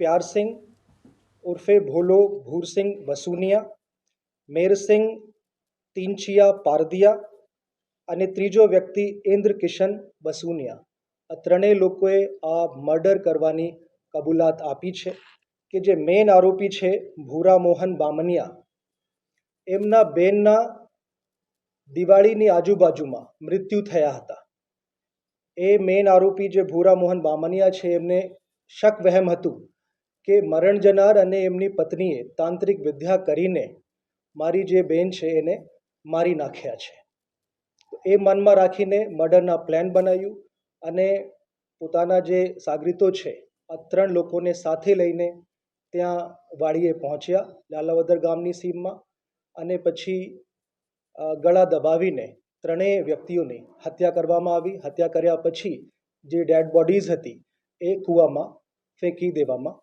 પ્યારસિંહ ઉર્ફે ભોલો ભૂરસિંહ બસુનિયા મેરસિંહ તીનચિયા પારદિયા અને ત્રીજો વ્યક્તિ ઇન્દ્ર કિશન બસુનિયા આ ત્રણેય લોકોએ આ મર્ડર કરવાની કબૂલાત આપી છે કે જે મેઇન આરોપી છે ભૂરા મોહન બામનિયા. એમના બેનના દિવાળીની આજુબાજુમાં મૃત્યુ થયા હતા. એ મેઇન આરોપી જે ભૂરા મોહન બામનિયા છે એમને શક વહેમ હતું કે મરણ જનાર અને એમની પત્નીએ તાંત્રિક વિદ્યા કરીને મારી જે બેન છે એને મારી નાખ્યા છે. એ મનમાં રાખીને મર્ડરના પ્લાન બનાવ્યું અને પોતાના જે સાગરીતો છે, આ ત્રણ લોકોને સાથે લઈને ત્યાં વાડીએ પહોંચ્યા લાલાવદર ગામની સીમમાં અને પછી ગળા દબાવીને ત્રણેય વ્યક્તિઓની હત્યા કરવામાં આવી. હત્યા કર્યા પછી જે ડેડ બોડીઝ હતી એ કૂવામાં ફેંકી દેવામાં